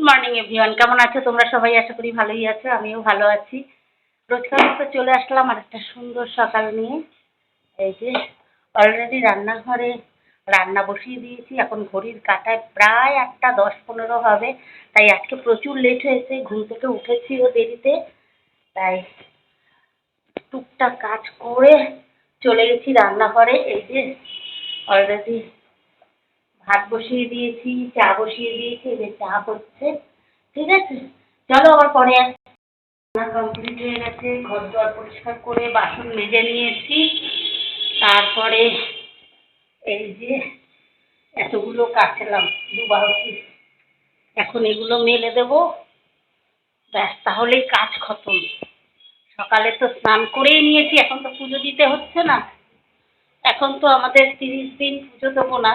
Good morning everyone কেমন আছো? তোমরা সবাই আশা করি ভালোই আছো, আমিও ভালো আছি। রোজকার মতো চলে আসলাম আর একটা সুন্দর সকাল নিয়ে। এই যে অলরেডি রান্নাঘরে রান্না বসিয়ে দিয়েছি। এখন ঘড়ির কাঁটায় প্রায় একটা দশ পনেরো হবে। তাই আজকে প্রচুর লেট হয়েছে, ঘুম থেকে উঠেছিও দেরিতে। তাই টুকটাক কাজ করে চলে গেছি রান্নাঘরে। এই যে অলরেডি ভাত বসিয়ে দিয়েছি, চা বসিয়ে দিয়েছি যে চা হচ্ছে। ঠিক আছে? চলো আবার পরে রান্না কমপ্লিট হয়ে গেছে। ঘর দোয়ার পরিষ্কার করে বাসন মেজে নিয়েছি। তারপরে এই যে এতগুলো কাটলাম, দু বারো এখন এগুলো মেলে দেবো। ব্যাস, তাহলেই কাজ খতম। সকালে তো স্নান করেই নিয়েছি, এখন তো পুজো দিতে হচ্ছে না। এখন তো আমাদের তিরিশ দিন পুজো দেবো না।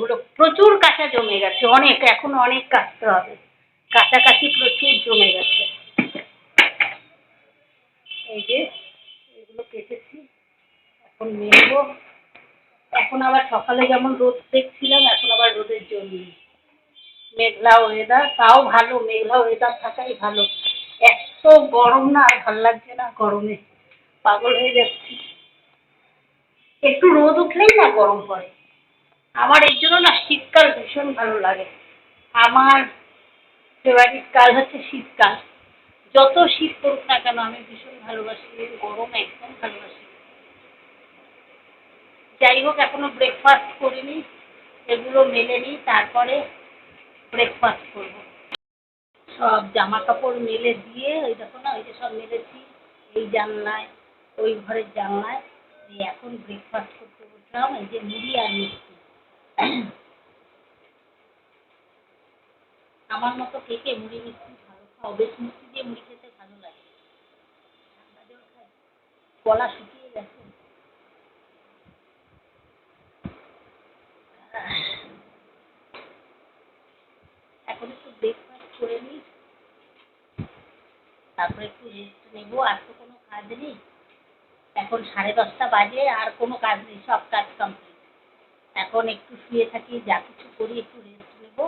এগুলো প্রচুর কাঁচা জমে গেছে, অনেক, এখনও অনেক কাটতে হবে। কাছাকাছি প্রচুর জমে গেছে। এই যে, এগুলো কেটেছি, এখন মেলবো এখন আবার সকালে যেমন রোদ দেখছিলাম, এখন আবার রোদের জন্য মেঘলা ওয়েদার তাও ভালো, মেঘলা ওয়েদার থাকাই ভালো। এত গরম না, আর ভালো লাগছে না গরমে। পাগল হয়ে যাচ্ছি। একটু রোদ উঠলেই না গরম পড়ে আমার এর জন্য না শীতকাল ভীষণ ভালো লাগে। আমার ফেভারিট কাল হচ্ছে শীতকাল। যত শীত পড়ুক না কেন, আমি ভীষণ ভালোবাসি গরম একদম ভালোবাসি। যাই হোক, এখনও ব্রেকফাস্ট করিনি, এগুলো মেলে নিই, তারপরে ব্রেকফাস্ট করব। সব জামা কাপড় মেলে দিয়ে, ওই দেখো না, ওই যে সব মেলেছি, এই জানলায়, ওই ঘরের জানলায় এখন ব্রেকফাস্ট করতে বসলাম এই যে মুড়ি মিষ্টি। আমার মতো কে মুড়ি মিষ্টি ভালো খাও? বেশ মিষ্টি দিয়ে মুড়ি খেতে ভালো লাগে। ঠান্ডা গলা শুকিয়ে গেছে। এখন একটু ব্রেকফাস্ট করে নিই। তারপরে একটু রেস্ট নেব। আর তো কোনো কাজ নেই। এখন সাড়ে দশটা বাজে, আর কোনো কাজ নেই। সব কাজ কমপ্লিট এখন একটু শুয়ে থাকি, যা কিছু করি একটু রেস্ট নেব।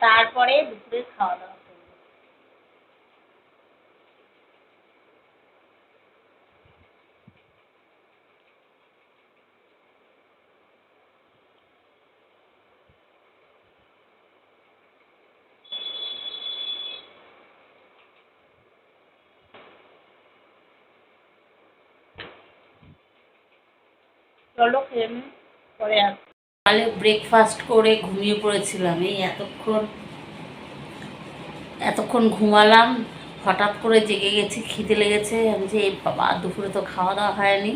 তারপরে দুপুরে খাওয়া দাওয়া করব। চলো খেয়ে পরে আসছি। সকালে ব্রেকফাস্ট করে ঘুমিয়ে পড়েছিলাম। এই এতক্ষণ এতক্ষণ ঘুমালাম, হঠাৎ করে জেগে গেছি, খিদে লেগেছে। আমি যে বাবা, দুপুরে তো খাওয়া দাওয়া হয়নি।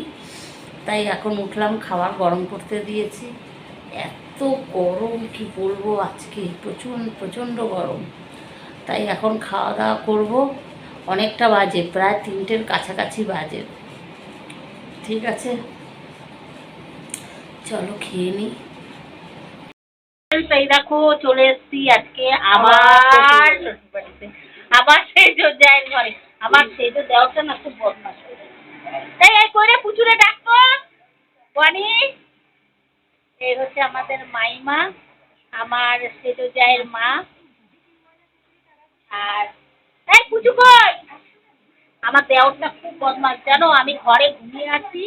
তাই এখন উঠলাম, খাবার গরম করতে দিয়েছি। এত গরম, কি বলব আজকে? প্রচুর প্রচণ্ড গরম। তাই এখন খাওয়া দাওয়া করব। অনেকটা বাজে, প্রায় তিনটের কাছাকাছি বাজে। ঠিক আছে? চলো খেয়ে নিই এই দেখো চলে এসেছি আজকে আবার আবার সেই জয়ের ঘরে। আবার সেই যে দেওয়াটা না খুব বদমাস এই এই কইরে পুচুরে ডাকতো বনি এই হচ্ছে আমাদের মাইমা আমার সেজো জায়ের মা। আর এই পুচু কই? আমার দেওরটা খুব বদমাস জানো আমি ঘরে ঘুমিয়ে আছি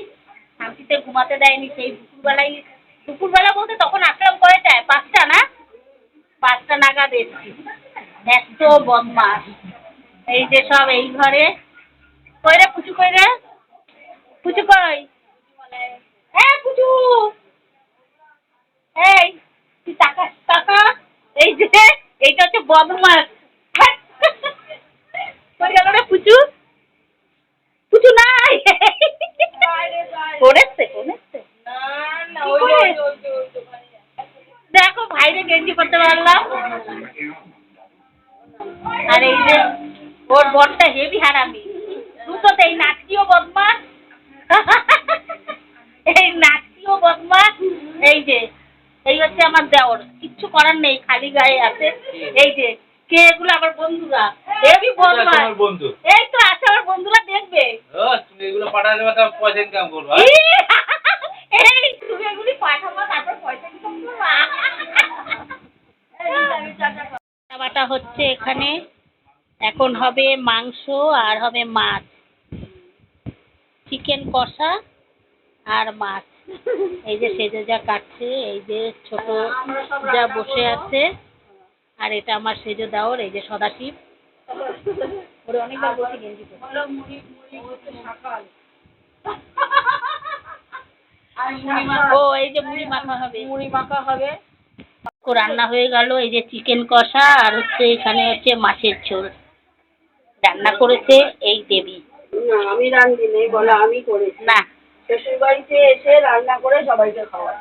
শান্তিতে ঘুমাতে দেয়নি সেই দুপুরবেলায় দুপুরবেলা বলতে তখন আসলাম কয়টায়? পাঁচটা না? পাঁচটা নাগাদ এসছি। এত বদমাস। এই যে সব এই ঘরে। কই রে পুচু, কই রে? পুচু কই? হ্যাঁ পুচু! এই, তুই টাকা টাকা এই যে, এইটা হচ্ছে বদমাস কই গেল রে পুচু পুচু নাই করেছে করেছে দেখো গেঞ্জি করতে পারলাম। আর এই যে ওর বরটা হেভি হারামি। দুটোতে এই নাটকিও বদমাস। এই নাটকিও বদমাস। এই যে এই হচ্ছে আমার দেওর। কিচ্ছু করার নেই খালি গায়ে আছে। এই যে কে এগুলো? আমার বন্ধুরা। হেভি বদমাস। বন্ধু। এই তো আছে আমার বন্ধুরা দেখবে। এগুলো পাঠালে তো পয়সা ইনকাম করব হ্যাঁ? এই তুমি এগুলি পাঠাবো তারপর পয়সা দিতে হচ্ছে এখানে। এখন হবে মাংস আর হবে মাছ। চিকেন কষা আর মাছ। এই যে সেজে যা কাটছে এই যে ছোট যা বসে আছে। আর এটা আমার সেজো দেওর এই যে সদাশিব। ওরে অনেকবার বলছি গেঞ্জি ও এই যে মুড়ি মাখা হবে। মুড়ি মাখা হবে। তো রান্না হয়ে গেল এই যে চিকেন কষা আর হচ্ছে এখানে হচ্ছে মাছের ঝোল। রান্না করেছে এই দেবী। না আমি রান্ধিনি বলো আমি করেছি। না। শ্বশুর বাড়িতে এসে রান্না করে সবাইকে খাওয়াই।